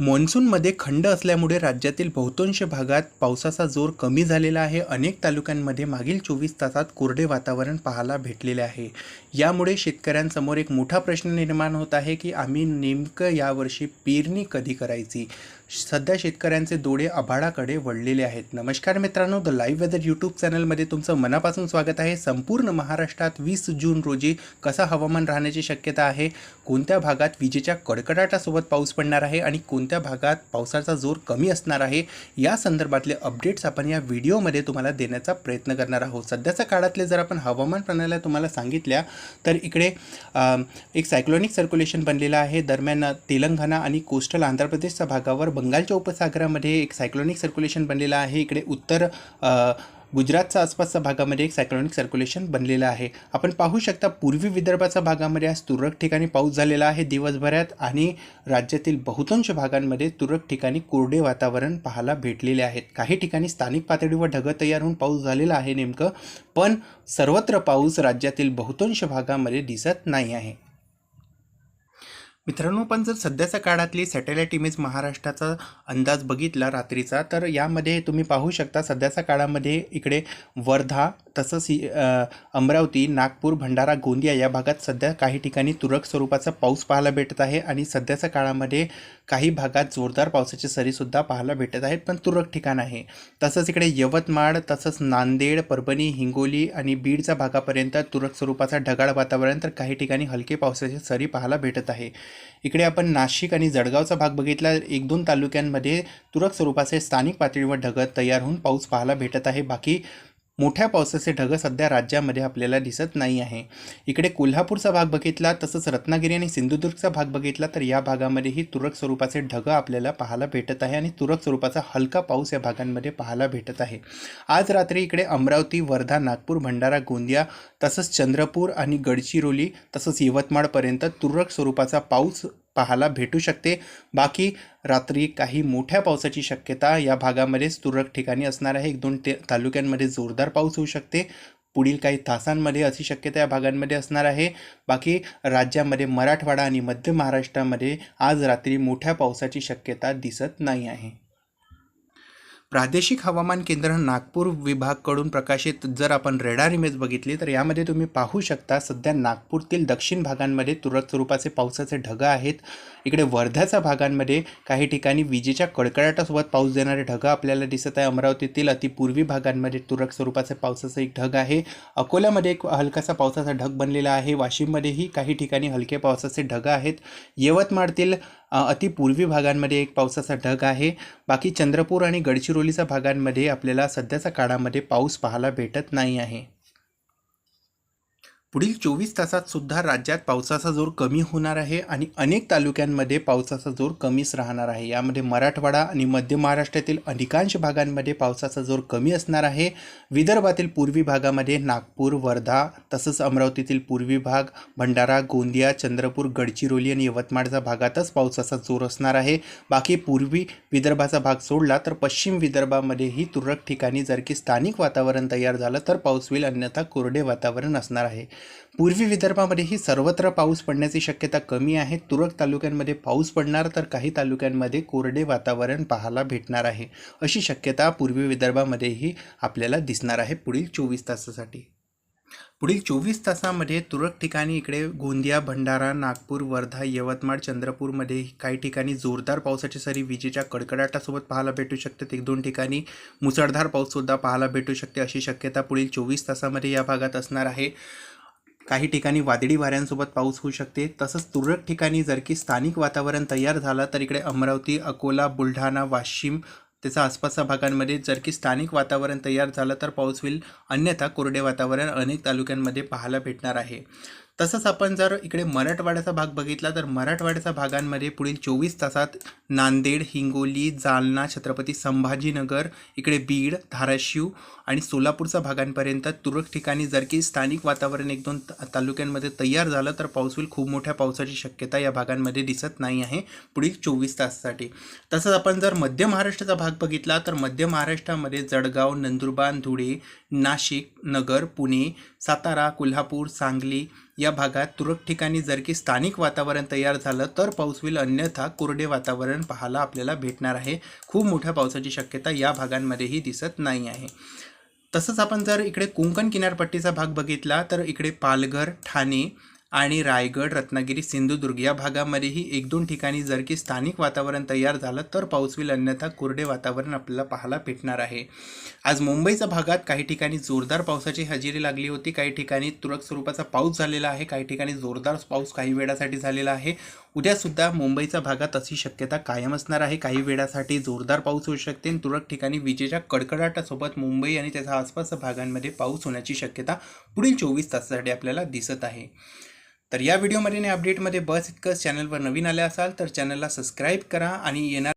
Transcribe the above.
मान्सूनमध्ये खंड असल्यामुळे राज्यातील बहुतांश भागात पावसाचा जोर कमी झालेला आहे. अनेक तालुक्यांमध्ये मागील चोवीस तासात कोरडे वातावरण पाहायला भेटलेले आहे. यामुळे शेतकऱ्यांसमोर एक मोठा प्रश्न निर्माण होत आहे की आम्ही नेमकं यावर्षी पेरणी कधी करायची? सध्या शेतकऱ्यांचे डोळे आभाळाकडे वळलेले आहेत. नमस्कार मित्रांनो द लाईव्ह वेदर यूट्यूब चॅनलमध्ये तुमचं मनापासून स्वागत आहे. संपूर्ण महाराष्ट्रात वीस जून रोजी कसा हवामान राहण्याची शक्यता आहे? कोणत्या भागात विजेच्या कडकडाटासोबत पाऊस पडणार आहे आणि कोणत्या भागात पावसाचा जोर कमी असणार आहे? या संदर्भातले अपडेट्स आपण या व्हिडिओमध्ये तुम्हाला देण्याचा प्रयत्न करणार आहोत. सध्याच्या काळातले जर आपण हवामान प्रणाल्या तुम्हाला सांगितल्या तर इकडे एक सायक्लॉनिक सर्क्युलेशन बनलेलं आहे. दरम्यान तेलंगणा आणि कोस्टल आंध्र प्रदेशच्या भागावर बंगालच्या उपसागरामध्ये एक सायक्लोनिक सर्क्युलेशन बनलेलं आहे. इकडे उत्तर गुजरातच्या आसपासच्या भागामध्ये एक सायक्लोनिक सर्क्युलेशन बनलेलं आहे. आपण पाहू शकता पूर्वी विदर्भाच्या भागामध्ये आज तुरळक ठिकाणी पाऊस झालेला आहे. दिवसभरात आणि राज्यातील बहुतांश भागांमध्ये तुरळक ठिकाणी कोरडे वातावरण पाहायला भेटलेले आहेत. काही ठिकाणी स्थानिक पातळीवर ढगं तयार होऊन पाऊस झालेला आहे नेमकं पण सर्वत्र पाऊस राज्यातील बहुतांश भागामध्ये दिसत नाही आहे. मित्रांनो पण जर सध्याच्या काळातली सॅटेलाईट इमेज महाराष्ट्राचा अंदाज बघितला रात्रीचा तर यामध्ये तुम्ही पाहू शकता सध्याच्या काळामध्ये इकडे वर्धा तसंच अमरावती नागपूर भंडारा गोंदिया या भागात सध्या काही ठिकाणी तुरळक स्वरूपाचा पाऊस पाहायला भेटत आहे आणि सध्याच्या काळामध्ये काही भागात जोरदार पावसाची सरीसुद्धा पाहायला भेटत आहेत पण तुरळक ठिकाण आहे. तसंच इकडे यवतमाळ तसंच नांदेड परभणी हिंगोली आणि बीडच्या भागापर्यंत तुरळक स्वरूपाचा ढगाळ वातावरण तर काही ठिकाणी हलके पावसाची सरी पाहायला भेटत आहे. इकडे आपण नाशिक आणि जळगावचा भाग बघितला एक दोन तालुक्यांमध्ये तुरळक स्वरूपाचे स्थानिक पातळीवर ढगत तयार होऊन पाऊस पाहायला भेटत आहे. बाकी मोठ्या पावसाचे ढगं सध्या राज्यामध्ये आपल्याला दिसत नाही आहे. इकडे कोल्हापूरचा भाग बघितला तसंच रत्नागिरी आणि सिंधुदुर्गचा भाग बघितला तर या भागामध्येही तुरळक स्वरूपाचे ढगं आपल्याला पाहायला भेटत आहे आणि तुरळक स्वरूपाचा हलका पाऊस या भागांमध्ये पाहायला भेटत आहे. आज रात्री इकडे अमरावती वर्धा नागपूर भंडारा गोंदिया तसंच चंद्रपूर आणि गडचिरोली तसंच यवतमाळपर्यंत तुरळक स्वरूपाचा पाऊस पाहायला भेटू शकते. बाकी रात्री काही मोठ्या पावसाची शक्यता या भागामध्येच तुरळक ठिकाणी असणार आहे. एक दोन ते तालुक्यांमध्ये जोरदार पाऊस होऊ शकते. पुढील काही तासांमध्ये अशी शक्यता या भागांमध्ये असणार आहे. बाकी राज्यामध्ये मराठवाडा आणि मध्य महाराष्ट्रामध्ये आज रात्री मोठ्या पावसाची शक्यता दिसत नाही आहे. प्रादेशिक हवामान केंद्र नागपूर विभागकडून प्रकाशित जर आपण रेडार इमेज बघितली तर यामध्ये तुम्ही पाहू शकता सध्या नागपूरतील दक्षिण भागांमध्ये तुरळक स्वरूपाचे पावसाचे ढगं आहेत. इकडे वर्ध्याच्या भागांमध्ये काही ठिकाणी विजेच्या कडकडाटासोबत पाऊस देणारे ढगं आपल्याला दिसत आहे. अमरावतीतील अतिपूर्वी भागांमध्ये तुरळक स्वरूपाचे पावसाचं एक ढग आहे. अकोल्यामध्ये एक हलकासा पावसाचा ढग बनलेला आहे. वाशिममध्येही काही ठिकाणी हलके पावसाचे ढगं आहेत. यवतमाळतील अति अतिपूर्वी भागांमध्ये एक पावसाचा ढग आहे. बाकी चंद्रपूर आणि गडचिरोलीच्या भागांमध्ये आपल्याला सध्याच्या काळामध्ये पाऊस पाहायला भेटत नाही आहे. पुढील चोवीस तासात सुद्धा राज्यात पावसाचा जोर कमी होणार आहे आणि अनेक तालुक्यांमध्ये पावसाचा जोर कमीच राहणार आहे. यामध्ये मराठवाडा आणि मध्य महाराष्ट्रातील अधिकांश भागांमध्ये पावसाचा जोर कमी असणार आहे. विदर्भातील पूर्वी भागामध्ये नागपूर वर्धा तसंच अमरावतीतील पूर्वी भाग भंडारा गोंदिया चंद्रपूर गडचिरोली आणि यवतमाळच्या भागातच पावसाचा जोर असणार आहे. बाकी पूर्वी विदर्भाचा भाग सोडला तर पश्चिम विदर्भामध्येही तुरळक ठिकाणी जर की स्थानिक वातावरण तयार झालं तर पाऊस होईल अन्यथा कोरडे वातावरण असणार आहे. पूर्वी विदर्भामध्येही सर्वत्र पाऊस पडण्याची शक्यता कमी आहे. तुरळक तालुक्यांमध्ये पाऊस पडणार तर काही तालुक्यांमध्ये कोरडे वातावरण पाहायला भेटणार आहे. अशी शक्यता पूर्वी विदर्भामध्येही आपल्याला दिसणार आहे पुढील चोवीस तासासाठी. पुढील चोवीस तासामध्ये तुरळक ठिकाणी इकडे गोंदिया भंडारा नागपूर वर्धा यवतमाळ चंद्रपूरमध्ये काही ठिकाणी जोरदार पावसाची सरी विजेच्या कडकडाटासोबत पाहायला भेटू शकतात एक दोन ठिकाणी मुसळधार पाऊससुद्धा पाहायला भेटू शकते अशी शक्यता पुढील चोवीस तासामध्ये या भागात असणार आहे. काही ठिकाणी वादळी वाऱ्यांसोबत पाऊस होऊ शकते. तसंच तुरळक ठिकाणी जर की स्थानिक वातावरण तयार झालं तर इकडे अमरावती अकोला बुलढाणा वाशिम त्याचा आसपासच्या भागांमध्ये जर की स्थानिक वातावरण तयार झालं तर पाऊस होईल. अन्यथा कोरडे वातावरण अनेक तालुक्यांमध्ये पाहायला भेटणार आहे. तसंच आपण जर इकडे मराठवाड्याचा भाग बघितला तर मराठवाड्याच्या भागांमध्ये पुढील चोवीस तासात नांदेड हिंगोली जालना छत्रपती संभाजीनगर इकडे बीड धाराशिव आणि सोलापूरच्या भागांपर्यंत तुरळक ठिकाणी जर की स्थानिक वातावरण एक दोन तालुक्यांमध्ये तयार झालं तर पाऊस होईल. खूप मोठ्या पावसाची शक्यता या भागांमध्ये दिसत नाही आहे पुढील चोवीस तासासाठी. तसंच आपण जर मध्य महाराष्ट्राचा भाग बघितला तर मध्य महाराष्ट्रामध्ये जळगाव नंदुरबार धुळे नाशिक नगर पुणे सातारा कोल्हापूर सांगली या भागात तुरळक ठिकाणी जर की स्थानिक वातावरण तयार झालं तर पाऊस होईल. अन्यथा कोरडे वातावरण पाहायला आपल्याला भेटणार आहे. खूप मोठ्या पावसाची शक्यता या भागांमध्येही दिसत नाही आहे. तसंच आपण जर इकडे कोंकण किनारपट्टीचा भाग बघितला तर इकडे पालघर ठाणे आणि रायगड रत्नागिरी सिंधुदुर्ग या भागामध्येही एक दोन ठिकाणी जर की स्थानिक वातावरण तयार झालं तर पाऊस होईल. अन्यथा कोरडे वातावरण आपल्याला पाहायला भेटणार आहे. आज मुंबईच्या भागात काही ठिकाणी जोरदार पावसाची हजेरी लागली होती. काही ठिकाणी तुरळक स्वरूपाचा पाऊस झालेला आहे. काही ठिकाणी जोरदार पाऊस काही वेळासाठी झालेला आहे. उद्यासुद्धा मुंबईच्या भागात अशी शक्यता कायम असणार आहे. काही वेळासाठी जोरदार पाऊस होऊ शकते. आणि तुरळक ठिकाणी विजेच्या कडकडाटासोबत मुंबई आणि त्याच्या आसपासच्या भागांमध्ये पाऊस होण्याची शक्यता पुढील चोवीस तासासाठी आपल्याला दिसत आहे. तर या व्हिडिओमध्ये आणि अपडेटमध्ये बस इतकंच. चॅनलवर नवीन आले असाल तर चॅनलला सबस्क्राईब करा आणि येणार